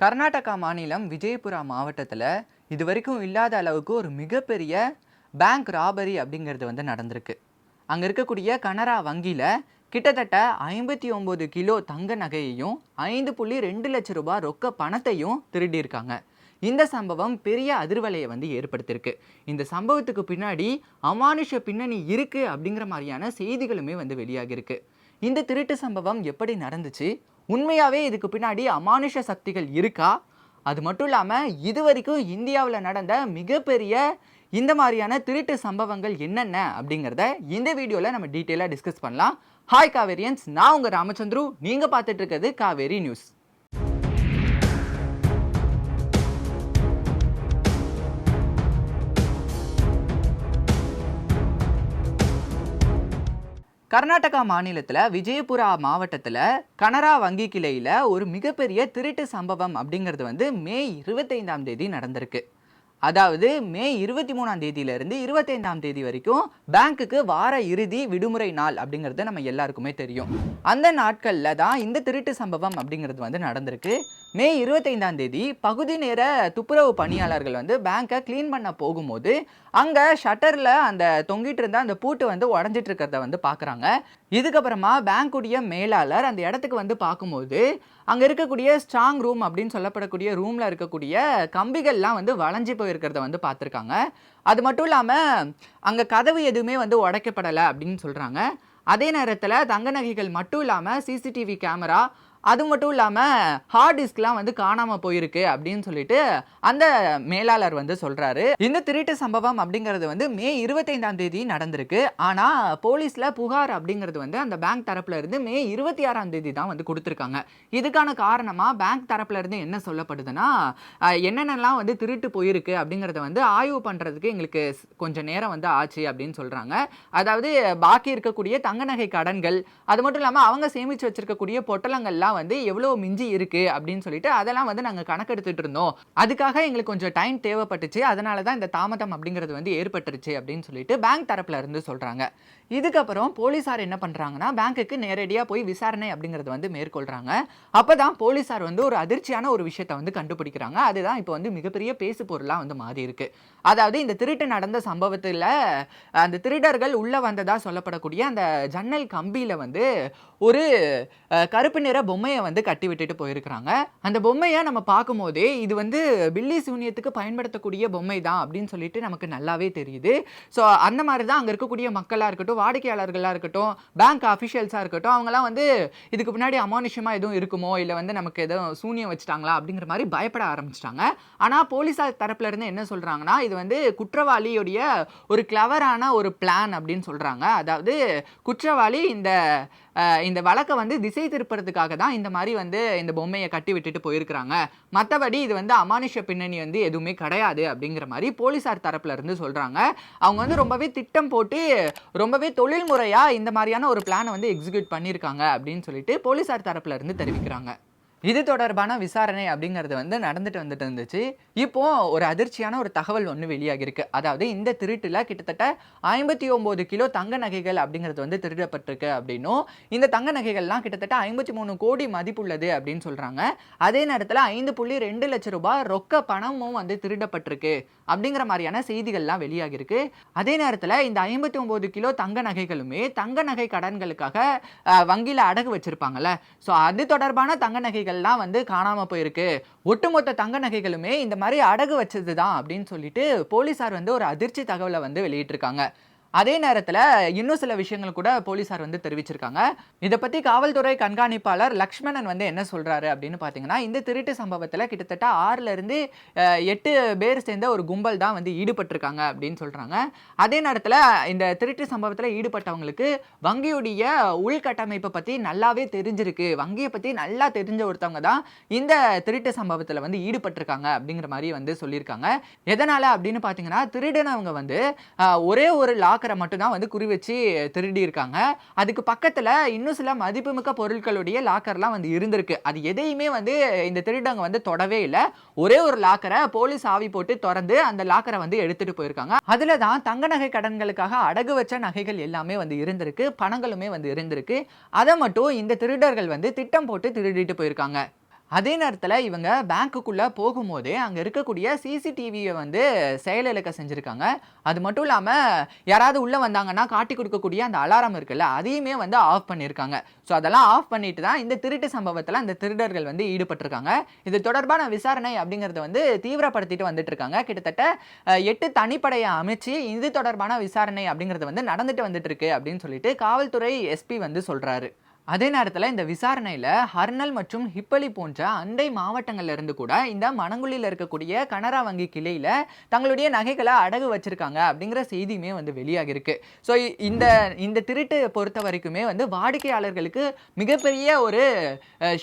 கர்நாடகா மாநிலம் விஜயபுரா மாவட்டத்தில் இது வரைக்கும் இல்லாத அளவுக்கு ஒரு மிகப்பெரிய பேங்க் ராபரி அப்படிங்கிறது வந்து நடந்திருக்கு. அங்கே இருக்கக்கூடிய கனரா வங்கியில் கிட்டத்தட்ட ஐம்பத்தி ஒம்பது கிலோ தங்க நகையையும் ஐந்து புள்ளி ரெண்டு லட்ச ரூபாய் ரொக்க பணத்தையும் திருடியிருக்காங்க. இந்த சம்பவம் பெரிய அதிர்வலையை வந்து ஏற்படுத்தியிருக்கு. இந்த சம்பவத்துக்கு பின்னாடி அமானுஷ பின்னணி இருக்குது அப்படிங்கிற மாதிரியான செய்திகளுமே வந்து வெளியாகியிருக்கு. இந்த திருட்டு சம்பவம் எப்படி நடந்துச்சு? உண்மையாகவே இதுக்கு பின்னாடி அமானுஷ சக்திகள் இருக்கா? அது மட்டும் இல்லாமல் இது வரைக்கும் இந்தியாவில் நடந்த மிகப்பெரிய இந்த மாதிரியான திருட்டு சம்பவங்கள் என்னென்ன அப்படிங்கிறத இந்த வீடியோவில் நம்ம டீட்டெயிலாக டிஸ்கஸ் பண்ணலாம். ஹாய் காவேரியன்ஸ் நான் உங்கள் ராமச்சந்திரு. நீங்கள் பார்த்துட்டு இருக்கிறது காவேரி நியூஸ். கர்நாடகா மாநிலத்தில் விஜயபுரா மாவட்டத்தில் கனரா வங்கி கிளையில் ஒரு மிகப்பெரிய திருட்டு சம்பவம் அப்படிங்கிறது வந்து மே இருபத்தைந்தாம் தேதி நடந்திருக்கு. அதாவது மே இருபத்தி மூணாம் தேதியிலிருந்து இருபத்தைந்தாம் தேதி வரைக்கும் பேங்க்குக்கு வார இறுதி விடுமுறை நாள் அப்படிங்கிறது நம்ம எல்லாருக்குமே தெரியும். அந்த நாட்களில் தான் இந்த திருட்டு சம்பவம் அப்படிங்கிறது வந்து நடந்திருக்கு. மே இருபத்தைந்தாம் தேதி பகுதி நேர துப்புரவு பணியாளர்கள் வந்து பேங்க்கை க்ளீன் பண்ண போகும்போது அங்கே ஷட்டரில் அந்த தொங்கிட்டு இருந்த அந்த பூட்டு வந்து உடஞ்சிட்டு இருக்கிறத வந்து பார்க்குறாங்க இதுக்கப்புறமா பேங்க்குடைய மேலாளர் அந்த இடத்துக்கு வந்து பார்க்கும்போது அங்கே இருக்கக்கூடிய ஸ்ட்ராங் ரூம் அப்படின்னு சொல்லப்படக்கூடிய ரூமில் இருக்கக்கூடிய கம்பிகள்லாம் வந்து வளைஞ்சி போயிருக்கிறத வந்து பார்த்துருக்காங்க. அது மட்டும் இல்லாமல் அங்கே கதவு எதுவுமே வந்து உடைக்கப்படலை அப்படின்னு சொல்கிறாங்க அதே நேரத்தில் தங்க நகைகள் மட்டும் இல்லாமல் சிசிடிவி கேமரா அது மட்டும் இல்லாமல் ஹார்ட் டிஸ்க்லாம் வந்து காணாமல் போயிருக்கு அப்படின்னு சொல்லிட்டு அந்த மேலாளர் வந்து சொல்கிறாரு இந்த திருட்டு சம்பவம் அப்படிங்கிறது வந்து மே இருபத்தைந்தாம் தேதி நடந்திருக்கு. ஆனால் போலீஸில் புகார் அப்படிங்கிறது வந்து அந்த பேங்க் தரப்புல இருந்து மே இருபத்தி ஆறாம் தேதி தான் வந்து கொடுத்துருக்காங்க. இதுக்கான காரணமாக பேங்க் தரப்புல இருந்து என்ன சொல்லப்படுதுன்னா என்னென்னலாம் வந்து திருட்டு போயிருக்கு அப்படிங்கிறத வந்து ஆய்வு பண்ணுறதுக்கு எங்களுக்கு கொஞ்சம் நேரம் வந்து ஆச்சு அப்படின்னு சொல்கிறாங்க அதாவது பாக்கி இருக்கக்கூடிய தங்க நகை கடன்கள் அது மட்டும் இல்லாமல் அவங்க சேமித்து வச்சிருக்கக்கூடிய பொட்டலங்கள்லாம் வந்து எவ்வளோ மிஞ்சி இருக்கு அப்படின்னு சொல்லிட்டு அதெல்லாம் வந்து நாங்கள் கணக்கெடுத்துட்டு இருந்தோம். அதுக்காக எங்களுக்கு கொஞ்சம் டைம் தேவைப்பட்டுச்சு. அதனால தான் இந்த தாமதம் அப்படிங்கிறது வந்து ஏற்பட்டுருச்சு அப்படின்னு சொல்லிட்டு பேங்க் தரப்புல இருந்து சொல்கிறாங்க இதுக்கப்புறம் போலீஸார் என்ன பண்ணுறாங்கன்னா பேங்க்குக்கு நேரடியாக போய் விசாரணை அப்படிங்கிறது வந்து மேற்கொள்கிறாங்க அப்போ தான் போலீஸார் வந்து ஒரு அதிர்ச்சியான ஒரு விஷயத்தை வந்து கண்டுபிடிக்கிறாங்க. அதுதான் இப்போ வந்து மிகப்பெரிய பேசு பொருளாக வந்து மாறி இருக்கு. அதாவது இந்த திருட்டு நடந்த சம்பவத்தில் அந்த திருடர்கள் உள்ளே வந்ததாக சொல்லப்படக்கூடிய அந்த ஜன்னல் கம்பியில் வந்து ஒரு கருப்பு நிற பொம்மையை வந்து கட்டி விட்டுட்டு போயிருக்கிறாங்க. அந்த பொம்மையை நம்ம பார்க்கும்போதே இது வந்து பில்லி சூனியத்துக்கு பயன்படுத்தக்கூடிய பொம்மை தான் அப்படின்னு சொல்லிட்டு நமக்கு நல்லாவே தெரியுது. ஸோ அந்த மாதிரி தான் அங்கே இருக்கக்கூடிய மக்களாக இருக்கட்டும் வாடிக்கையாளர்களாக இருக்கட்டும் பேங்க் அஃபிஷியல்ஸாக இருக்கட்டும் அவங்கலாம் வந்து இதுக்கு பின்னாடி அமானுஷமாக எதுவும் இருக்குமோ இல்லை வந்து நமக்கு எதுவும் சூனியம் வச்சுட்டாங்களா அப்படிங்கிற மாதிரி பயப்பட ஆரம்பிச்சிட்டாங்க. ஆனால் போலீஸார் தரப்புலேருந்து என்ன சொல்கிறாங்கன்னா இது வந்து குற்றவாளியுடைய ஒரு கிளவரான ஒரு பிளான் அப்படின்னு சொல்கிறாங்க அதாவது குற்றவாளி இந்த இந்த வழக்கை வந்து திசை திருப்புறதுக்காக தான் இந்த மாதிரி வந்து இந்த பொம்மையை கட்டி விட்டுட்டு போயிருக்கிறாங்க. மற்றபடி இது வந்து அமானுஷ பின்னணி வந்து எதுவுமே கிடையாது அப்படிங்கிற மாதிரி போலீஸார் தரப்புல இருந்து சொல்கிறாங்க அவங்க வந்து ரொம்பவே திட்டம் போட்டு ரொம்பவே தொழில்முறையாக இந்த மாதிரியான ஒரு பிளானை வந்து எக்ஸிக்யூட் பண்ணியிருக்காங்க அப்படின்னு சொல்லிட்டு போலீஸார் தரப்புல இருந்து தெரிவிக்கிறாங்க. இது தொடர்பான விசாரணை அப்படிங்கிறது வந்து நடந்துட்டு வந்துட்டு இருந்துச்சு. இப்போ ஒரு அதிர்ச்சியான ஒரு தகவல் ஒன்று வெளியாகிருக்கு அதாவது இந்த திருட்டில் கிட்டத்தட்ட ஐம்பத்தி ஒம்பது கிலோ தங்க நகைகள் அப்படிங்கிறது வந்து திருடப்பட்டிருக்கு அப்படின்னும். இந்த தங்க நகைகள்லாம் கிட்டத்தட்ட ஐம்பத்தி மூணு கோடி மதிப்புள்ளது அப்படின்னு சொல்கிறாங்க அதே நேரத்தில் ஐந்து புள்ளி ரெண்டு லட்சம் ரூபாய் ரொக்க பணமும் வந்து திருடப்பட்டிருக்கு அப்படிங்கிற மாதிரியான செய்திகள்லாம் வெளியாகிருக்கு அதே நேரத்தில் இந்த ஐம்பத்தி ஒம்பது கிலோ தங்க நகைகளுமே தங்க நகை கடன்களுக்காக வங்கியில் அடகு வச்சிருப்பாங்கல்ல. ஸோ அது தொடர்பான தங்க நகைகள் நகைகள்லாம் வந்து காணாம போயிருக்கு. ஒட்டுமொத்த தங்க நகைகளுமே இந்த மாதிரி அடகு வச்சது தான் அப்படின்னு சொல்லிட்டு போலீசார் வந்து ஒரு அதிர்ச்சி தகவலை வந்து வெளியிட்டிருக்காங்க. அதே நேரத்தில் இன்னும் சில விஷயங்கள் கூட போலீசார் வந்து தெரிவிச்சிருக்காங்க. இதை பற்றி காவல்துறை கண்காணிப்பாளர் லக்ஷ்மணன் வந்து என்ன சொல்கிறாரு அப்படின்னு பார்த்தீங்கன்னா இந்த திருட்டு சம்பவத்தில் கிட்டத்தட்ட ஆறுலேருந்து எட்டு பேர் சேர்ந்த ஒரு கும்பல் தான் வந்து ஈடுபட்டிருக்காங்க அப்படின்னு சொல்கிறாங்க அதே நேரத்தில் இந்த திருட்டு சம்பவத்தில் ஈடுபட்டவங்களுக்கு வங்கியுடைய உள்கட்டமைப்பை பற்றி நல்லாவே தெரிஞ்சிருக்கு. வங்கியை பற்றி நல்லா தெரிஞ்ச ஒருத்தவங்க தான் இந்த திருட்டு சம்பவத்தில் வந்து ஈடுபட்டிருக்காங்க அப்படிங்கிற மாதிரி வந்து சொல்லியிருக்காங்க. எதனால் அப்படின்னு பார்த்தீங்கன்னா திருடினவங்க வந்து ஒரே ஒரு லாக் லாக்கரை மட்டும்தான் வந்து குறி வச்சு திருடி இருக்காங்க அதுக்கு பக்கத்தில் இன்னும் சில மதிப்புமிக்க பொருட்களுடைய லாக்கர்லாம் வந்து இருந்திருக்கு. அது எதையுமே வந்து இந்த திருடங்க வந்து தொடவே இல்லை. ஒரே ஒரு லாக்கரை போலீஸ் ஆவி போட்டு திறந்து அந்த லாக்கரை வந்து எடுத்துட்டு போயிருக்காங்க. அதில் தான் தங்க நகை கடன்களுக்காக அடகு வச்ச நகைகள் எல்லாமே வந்து இருந்திருக்கு. பணங்களுமே வந்து இருந்திருக்கு. அதை மட்டும் இந்த திருடர்கள் வந்து திட்டம் போட்டு திருடிட்டு போயிருக்காங்க. அதே நேரத்தில் இவங்க பேங்க்குக்குள்ளே போகும்போதே அங்கே இருக்கக்கூடிய சிசிடிவியை வந்து செயலிழக்க செஞ்சுருக்காங்க. அது மட்டும் இல்லாமல் யாராவது உள்ளே வந்தாங்கன்னா காட்டி கொடுக்கக்கூடிய அந்த அலாரம் இருக்குல்ல அதையுமே வந்து ஆஃப் பண்ணியிருக்காங்க ஸோ அதெல்லாம் ஆஃப் பண்ணிட்டு தான் இந்த திருட்டு சம்பவத்தில் அந்த திருடர்கள் வந்து ஈடுபட்டிருக்காங்க. இது தொடர்பான விசாரணை அப்படிங்கிறத வந்து தீவிரப்படுத்திட்டு வந்துட்டு இருக்காங்க கிட்டத்தட்ட எட்டு தனிப்படையை அமைச்சு இது தொடர்பான விசாரணை அப்படிங்கிறது வந்து நடந்துட்டு வந்துட்டு இருக்கு அப்படின்னு சொல்லிட்டு காவல்துறை எஸ்பி வந்து சொல்கிறாரு அதே நேரத்தில் இந்த விசாரணையில் ஹர்னல் மற்றும் ஹிப்பலி போன்ற அண்டை மாவட்டங்கள்லேருந்து கூட இந்த மணங்குழியில் இருக்கக்கூடிய கனரா வங்கி கிளையில் தங்களுடைய நகைகளை அடகு வச்சிருக்காங்க அப்படிங்கிற செய்தியுமே வந்து வெளியாகிருக்கு ஸோ இந்த இந்த திருட்டு பொறுத்த வரைக்குமே வந்து வாடிக்கையாளர்களுக்கு மிகப்பெரிய ஒரு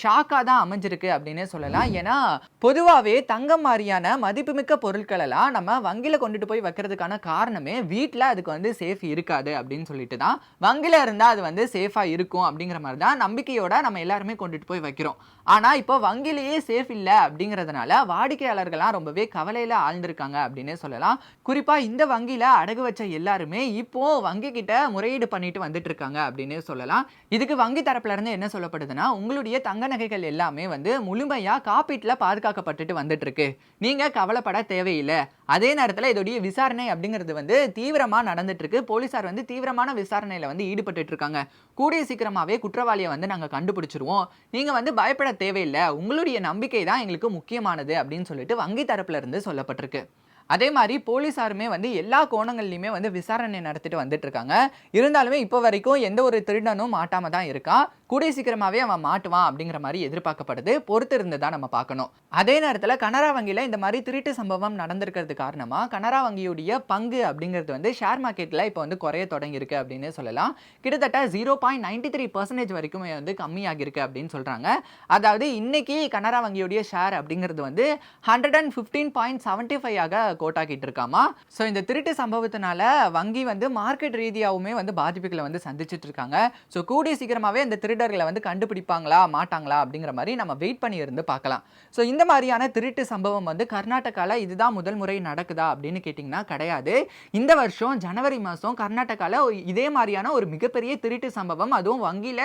ஷாக்காக தான் அமைஞ்சிருக்கு அப்படின்னே சொல்லலாம். ஏன்னா பொதுவாகவே தங்கம் மாதிரியான மதிப்புமிக்க பொருட்களெல்லாம் நம்ம வங்கியில் கொண்டுட்டு போய் வைக்கிறதுக்கான காரணமே வீட்டில் அதுக்கு வந்து சேஃப் இருக்காது அப்படின்னு சொல்லிட்டு தான் வங்கியில் இருந்தால் அது வந்து சேஃபாக இருக்கும் அப்படிங்கிற மாதிரி தான் நம்பிக்கையோட நம்ம எல்லாருமே கொண்டுட்டு போய் வைக்கிறோம். ஆனால் இப்போ வங்கியிலேயே சேஃப் இல்லை அப்படிங்கிறதுனால வாடிக்கையாளர்கள்லாம் ரொம்பவே கவலையில் ஆழ்ந்திருக்காங்க அப்படின்னே சொல்லலாம். குறிப்பாக இந்த வங்கியில் அடகு வச்ச எல்லாருமே இப்போ வங்கி கிட்ட முறையீடு பண்ணிட்டு வந்துட்டு இருக்காங்க அப்படின்னே சொல்லலாம். இதுக்கு வங்கி தரப்புல இருந்து என்ன சொல்லப்படுதுன்னா உங்களுடைய தங்க நகைகள் எல்லாமே வந்து முழுமையாக காப்பீட்டில் பாதுகாக்கப்பட்டுட்டு வந்துட்டு இருக்கு நீங்கள் கவலைப்பட தேவையில்லை. அதே நேரத்தில் இதோடைய விசாரணை அப்படிங்கிறது வந்து தீவிரமாக நடந்துட்டு இருக்கு போலீசார் வந்து தீவிரமான விசாரணையில் வந்து ஈடுபட்டுட்டு இருக்காங்க கூடிய சீக்கிரமாகவே குற்றவாளியை வந்து நாங்கள் கண்டுபிடிச்சிருவோம். நீங்கள் வந்து பயப்பட தேவையில்லை. உங்களுடைய நம்பிக்கை தான் எங்களுக்கு முக்கியமானது அப்படின்னு சொல்லிட்டு வங்கி தரப்புல இருந்து சொல்லப்பட்டிருக்கு. அதே மாதிரி போலீஸாருமே வந்து எல்லா கோணங்கள்லையுமே வந்து விசாரணை நடத்திட்டு வந்துட்டு இருக்காங்க. இருந்தாலுமே இப்போ வரைக்கும் எந்த ஒரு திருடனும் மாட்டாம தான் இருக்கான் கூடிய சீக்கிரமாகவே அவன் மாட்டுவான் அப்படிங்கிற மாதிரி எதிர்பார்க்கப்படுது. பொறுத்து இருந்து தான் நம்ம பார்க்கணும். அதே நேரத்தில் கனரா வங்கியில் இந்த மாதிரி திருட்டு சம்பவம் நடந்திருக்கிறது காரணமாக கனரா வங்கியுடைய பங்கு அப்படிங்கிறது வந்து ஷேர் மார்க்கெட்டில் இப்போ வந்து குறைய தொடங்கியிருக்கு அப்படின்னு சொல்லலாம். கிட்டத்தட்ட zero point ninety three percentage வரைக்கும் வந்து கம்மியாகிருக்கு அப்படின்னு சொல்கிறாங்க அதாவது இன்னைக்கு கனரா வங்கியுடைய ஷேர் அப்படிங்கிறது வந்து hundred and fifteen point seventy five ஆக கோட்டாக்கிட்டு இருக்காமா. ஸோ இந்த திருட்டு சம்பவத்தினால வங்கி வந்து மார்க்கெட் ரீதியாகவுமே வந்து பாதிப்புகளை வந்து சந்திச்சிட்டு இருக்காங்க. ஸோ கூடிய சீக்கிரமாகவே இந்த திருடர்களை வந்து கண்டுபிடிப்பாங்களா மாட்டாங்களா அப்படிங்கிற மாதிரி நம்ம வெயிட் பண்ணி இருந்து பார்க்கலாம். ஸோ இந்த மாதிரியான திருட்டு சம்பவம் வந்து கர்நாடகாவில் இதுதான் முதல் முறை நடக்குதா அப்படின்னு கேட்டிங்கன்னா கிடையாது. இந்த வருஷம் ஜனவரி மாதம் கர்நாடகாவில் இதே மாதிரியான ஒரு மிகப்பெரிய திருட்டு சம்பவம் அதுவும் வங்கியில்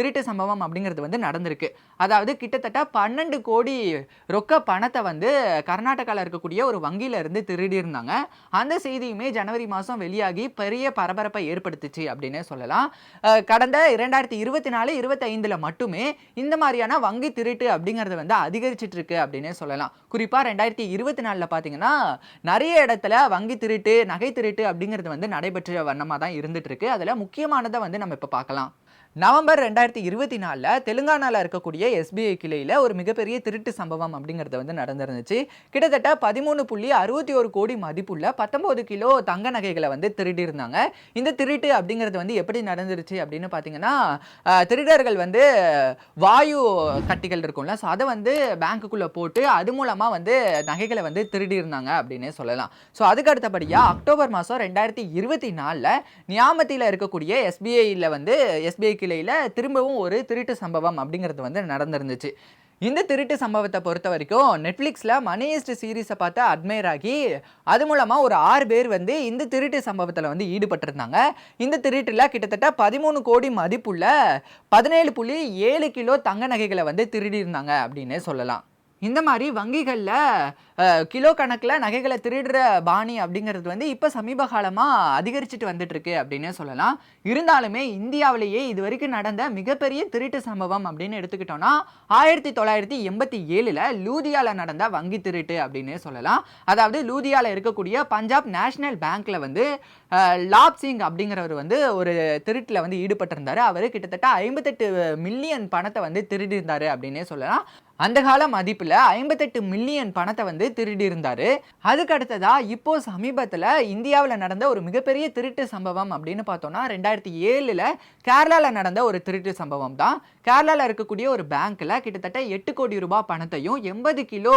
திருட்டு சம்பவம் அப்படிங்கிறது வந்து நடந்திருக்கு. அதாவது கிட்டத்தட்ட பன்னெண்டு கோடி ரொக்க பணத்தை வந்து கர்நாடகாவில் இருக்கக்கூடிய ஒரு வங்கியில இருந்து திருடி இருந்தாங்க. அந்த செய்தியுமே ஜனவரி மாதம் வெளியாகி பெரிய பரபரப்பை ஏற்படுத்துச்சு அப்படின்னே சொல்லலாம். கடந்த இரண்டாயிரத்தி இருபத்தி நாலு இருபத்தைந்தில் மட்டுமே இந்த மாதிரியான வங்கி திருட்டு அப்படிங்கிறது வந்து அதிகரிச்சிட்டு இருக்கு அப்படின்னே சொல்லலாம். குறிப்பாக ரெண்டாயிரத்தி இருபத்தி நாலில் பார்த்தீங்கன்னா நிறைய இடத்துல வங்கி திருட்டு நகை திருட்டு அப்படிங்கிறது வந்து நடைபெற்ற வண்ணமாக தான் இருந்துட்டு இருக்கு அதில் முக்கியமானதை வந்து நம்ம இப்போ பார்க்கலாம். நவம்பர் ரெண்டாயிரத்தி இருபத்தி நாலில் தெலுங்கானாவில் இருக்கக்கூடிய எஸ்பிஐ கிளையில் ஒரு மிகப்பெரிய திருட்டு சம்பவம் அப்படிங்கிறது வந்து நடந்திருந்துச்சு. கிட்டத்தட்ட பதிமூணு புள்ளி அறுபத்தி ஒரு கோடி மதிப்புள்ள பத்தொம்போது கிலோ தங்க நகைகளை வந்து திருடி இருந்தாங்க இந்த திருட்டு அப்படிங்கிறது வந்து எப்படி நடந்துருச்சு அப்படின்னு பார்த்தீங்கன்னா திருடர்கள் வந்து வாயு கட்டிகள் இருக்கும்ல ஸோ அதை வந்து பேங்க்குள்ளே போட்டு அது மூலமாக வந்து நகைகளை வந்து திருடி இருந்தாங்க அப்படின்னே சொல்லலாம். ஸோ அதுக்கு அடுத்தபடியாக அக்டோபர் மாதம் ரெண்டாயிரத்தி இருபத்தி நாலில் நியாமத்தியில் இருக்கக்கூடிய எஸ்பிஐயில் வந்து எஸ்பிஐ கிளையில் திரும்பவும் ஒரு திருட்டு சம்பவம் அப்படிங்கிறது வந்து நடந்திருந்துச்சு. இந்த திருட்டு சம்பவத்தை பொறுத்த வரைக்கும் நெட்ஃப்ளிக்ஸில் மணியஸ்ட் சீரீஸை பார்த்து அட்மையர் ஆகி அது மூலமாக ஒரு ஆறு பேர் வந்து இந்த திருட்டு சம்பவத்தில் வந்து ஈடுபட்டிருந்தாங்க. இந்த திருட்டில் கிட்டத்தட்ட பதிமூணு கோடி மதிப்புள்ள பதினேழு புள்ளி ஏழு கிலோ தங்க நகைகளை வந்து திருடியிருந்தாங்க அப்படின்னே சொல்லலாம். இந்த மாதிரி வங்கிகளில் கிலோ கணக்கில் நகைகளை திருடுற பாணி அப்படிங்கிறது வந்து இப்போ சமீப காலமாக அதிகரிச்சுட்டு வந்துட்டுருக்கு அப்படின்னு அப்படின்னே சொல்லலாம். இருந்தாலுமே இந்தியாவிலேயே இது வரைக்கும் நடந்த மிகப்பெரிய திருட்டு சம்பவம் அப்படின்னு எடுத்துக்கிட்டோம்னா ஆயிரத்தி தொள்ளாயிரத்தி எண்பத்தி ஏழில் லூதியாவில் நடந்த வங்கி திருட்டு அப்படின்னே சொல்லலாம். அதாவது லூதியாவில் இருக்கக்கூடிய பஞ்சாப் நேஷனல் பேங்க்கில் வந்து லாப் சிங் அப்படிங்கிறவர் வந்து ஒரு திருட்டில் வந்து ஈடுபட்டிருந்தார். அவர் கிட்டத்தட்ட ஐம்பத்தெட்டு மில்லியன் பணத்தை வந்து திருடி இருந்தார் அப்படின்னே சொல்லலாம். அந்த கால மதிப்பில் ஐம்பத்தெட்டு மில்லியன் பணத்தை வந்து திருடி இருந்தார். அதுக்கு அடுத்ததா இப்போ சமீபத்தில் இந்தியாவில் நடந்த ஒரு மிகப்பெரிய திருட்டு சம்பவம் அப்படின்னு பார்த்தோம்னா ரெண்டாயிரத்தி ஏழில் கேரளாவில் நடந்த ஒரு திருட்டு சம்பவம் தான். கேரளாவில் இருக்கக்கூடிய ஒரு பேங்க்கில் கிட்டத்தட்ட எட்டு கோடி ரூபாய் பணத்தையும் எண்பது கிலோ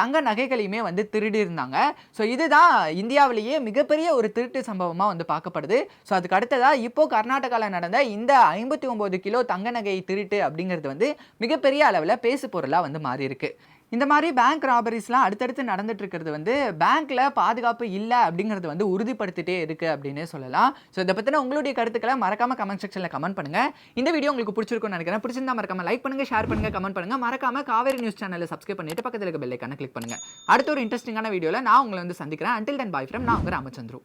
தங்க நகைகளையுமே வந்து திருடி இருந்தாங்க. ஸோ இதுதான் இந்தியாவிலேயே மிகப்பெரிய ஒரு திருட்டு சம்பவமாக வந்து பார்க்கப்படுது. ஸோ அதுக்கு அடுத்ததாக இப்போ கர்நாடகாவில் நடந்த இந்த ஐம்பத்தி ஒம்பது கிலோ தங்க நகை திருட்டு அப்படிங்கிறது வந்து மிகப்பெரிய அளவில் பேச பொருளாக வந்து மாறி இருக்கு. இந்த மாதிரி பேங்க் ராபரிஸ்லாம் அடுத்தடுத்து நடந்துட்டு இருக்கிறது வந்து பேங்க்ல பாதுகாப்பு இல்லை அப்படிங்கிறது வந்து உறுதிப்படுத்திட்டே இருக்கு அப்படின்னே சொல்லலாம். ஸோ இதை பற்றின உங்களுடைய கருத்துக்களை மறக்காம கமெண்ட் செக்ஷனில் கமெண்ட் பண்ணுங்க. இந்த வீடியோ உங்களுக்கு பிடிச்சிருக்கும்னு நினைக்கிறேன். பிடிச்சிருந்தா மறக்காம லைக் பண்ணுங்க ஷேர் பண்ணுங்க கமெண்ட் பண்ணுங்க. மறக்காம காவேரி நியூஸ் சேனலில் சப்ஸ்கிரைப் பண்ணிட்டு பக்கத்தில் இருக்க பெல்லைக்கான கிளிக் பண்ணுங்க. அடுத்த ஒரு இன்ட்ரெஸ்டிங்கான வீடியோவில் நான் உங்களை வந்து சந்திக்கிறேன். அண்டில் தென் பாய் ஃப்ரம் நான் உங்கள் ராமச்சந்திரு.